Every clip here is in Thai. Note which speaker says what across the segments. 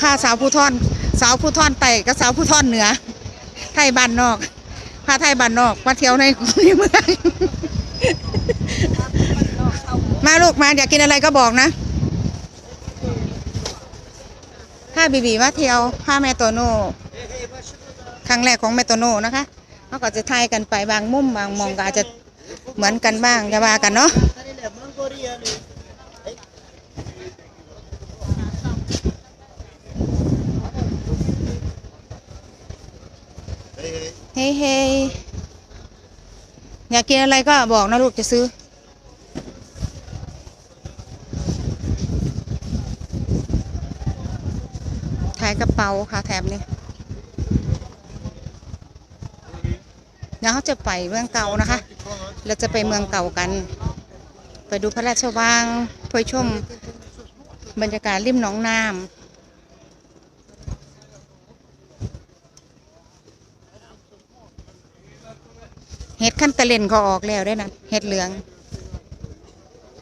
Speaker 1: พาสาวผู้ท่อน สาวผู้ท่อนไต่กับสาวผู้ท่อนเหนือ ไทยบ้านนอกพาไทยบ้านนอกมาเที่ยวในเมืองมาลูกมาอยากกินอะไรก็บอกนะถ้าบีบีมาเที่ยวพาแม่โตโน่ครั้งแรกของแม่โตโน่นะคะเขาก็จะทายกันไปบางมุมบางมองก็อาจจะเหมือนกันบ้างจะว่ากันเนาะ เฮ้ยเฮ้ยอยากกินอะไรก็บอกนะลูกจะซื้อ ขายกระเป๋าค่ะแถบนี้เดี๋ยวเขาจะไปเมืองเก่านะคะ เราจะไปเมืองเก่ากัน ไปดูพระราชวังไปชมบรรยากาศริมหนองน้ำ เห็ดขั้นตะเลนก็ออกแล้วได้นะเห็ดเหลือง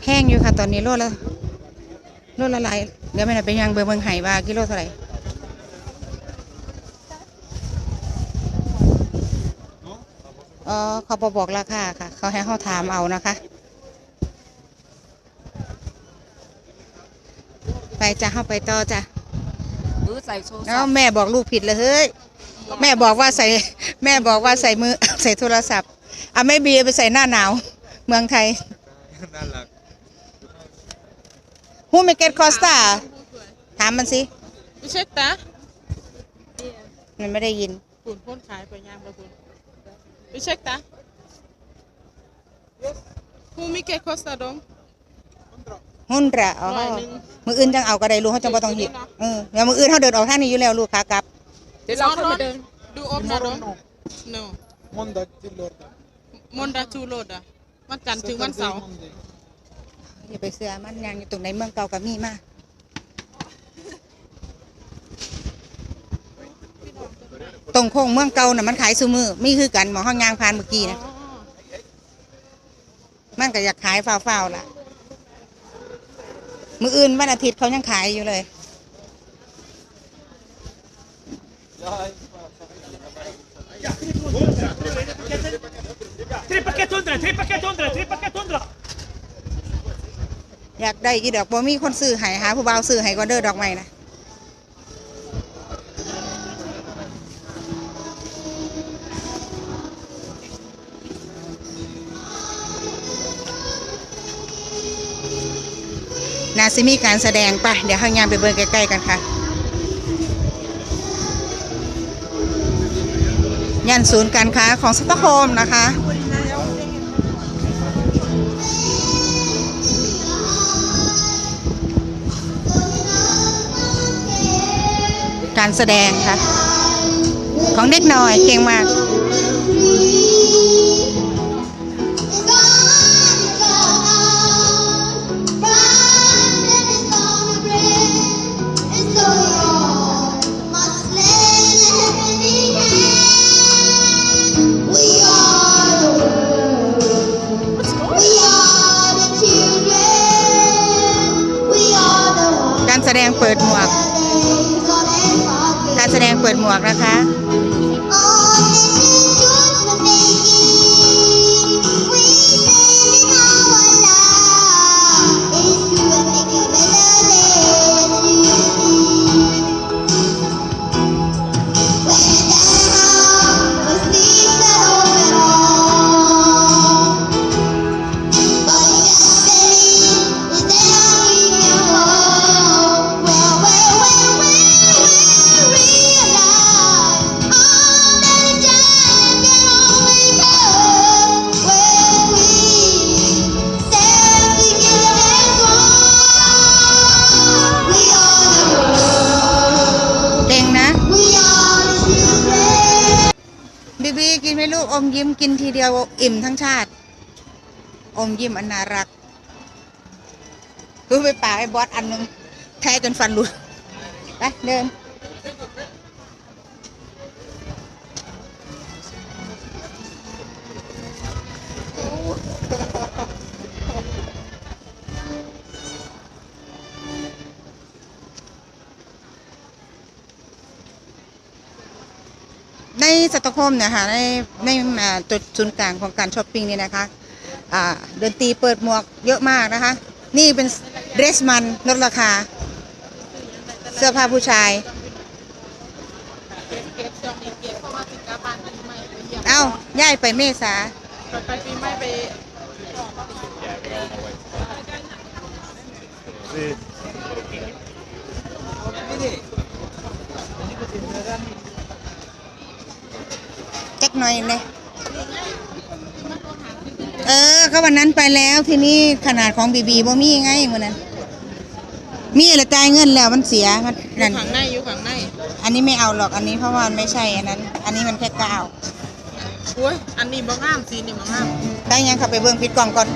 Speaker 1: แพงอยู่ค่ะ ตอนนี้โลละโลละหลายเดี๋ยวไม่ได้ไปยังเบอร์เมืองไห่ว่ากิโลเท่าไหร่อ๋อเขาบอบอกราคาค่ะ เขาให้เขาถามเอานะคะ ไปจ้ะเข้าไปต่อจ้ะ
Speaker 2: หรือใส่โซ
Speaker 1: แล้วแม่บอกลูกผิดเลยเฮ้ย แม่บอกว่าใส่ แม่บอกว่าใส่มือใส่โทรศัพท์ อะไม่บีไปใส่หน้าหนาว เมืองไทย
Speaker 3: น่ารัก
Speaker 1: ฮูมิเกตคอสตาถามมันสิ
Speaker 2: ไม่ใช่ตา
Speaker 1: มันไม่ได้ยิน
Speaker 2: คุณพ่นขายไปย่างไปคุณไม่ใช่ตาฮูมิเกะคอสตาดง
Speaker 1: หุ่นระอ๋อ
Speaker 2: ร้อยหนึ่ง
Speaker 1: มืออื่นจังเอาก็ได้ลูกเขาจังบ่ต้องหยิบเออเดี๋ยวมืออื่นเขาเดินออกทางนี้อยู่แล้วลูกค้ากลับ
Speaker 2: เดี๋ยวเราเข้ามาเดินดูอบนะดง no
Speaker 3: Monday till lördag.
Speaker 2: มอ มนดาจูโรดอะวันจันทร์ถึงวันเสาร์
Speaker 1: อย่าไปเสือมันยังอยู่ตรงไหนเมืองเก่ากับมีมาตรงโค้งเมืองเก่าน่ะมันขายซูมือมีคือกันหมอห้องยางพานเมื่อกี้นะมันก็อยากขายฟ้าวๆล่ะ มืออื่นวันอาทิตย์เขายังขายอยู่เลย
Speaker 4: 100, tre paket 100, tre paket 100.
Speaker 1: อยากได้กี่ดอกบ่มีคนซื้อให้หาผู้บ่าวซื้อให้ก็เด้อดอกไม้นะนาสิมีการแสดงไปะเดี๋ยวเขายางไปเบิ่งใกล้ๆกันค่ะ ย่านศูนย์การค้าของสตอกโฮมนะคะ การแสดงค่ะ ของเด็กน้อยเก่งมาก
Speaker 5: We are the world. We are the children. We are the ones
Speaker 1: การแสดงเปิดหมวก การแสดงเปิดหมวกนะคะ กอมยิ้มกินทีเดียวอิ่มทั้งชาติ อมยิ้มอันน่ารักรู้ไปป่าไอ้บอสอันหนึงแท้จนฟันหลุดไปเดิน ในสตอกโฮมเนี่ยค่ะในในจุดศูนย์กลางของการช้อปปิ้งนี่นะคะอ่าดนตีเปิดหมวกเยอะมากนะคะ นี่เป็นเดรสมันลดราคา เสื้อผ้าผู้ชาย
Speaker 2: เอ้าย่า
Speaker 1: ย่ายไปเมษา
Speaker 2: ไปปีใหม่ไป
Speaker 1: จัก หน่อยเลยเออก็วันนั้นไปแล้วทีนี้ขนาดของบีบีบ่มีไงมื้อนั้นมีละจ่ายเงินแล้วมันเสียมัน
Speaker 2: อยู่
Speaker 1: นั่น
Speaker 2: ข้างในอยู่ข้างใน
Speaker 1: อันนี้ไม่เอาหรอกอันนี้เพราะว่ามันไม่ใช่อันนั้น อันนี้มันแค่ก้าว
Speaker 2: โอ้ยอันนี้บ่งามสีนี่บ่งาม
Speaker 1: ได้ยังขับไปเบิ่งปิดกล่องก่อน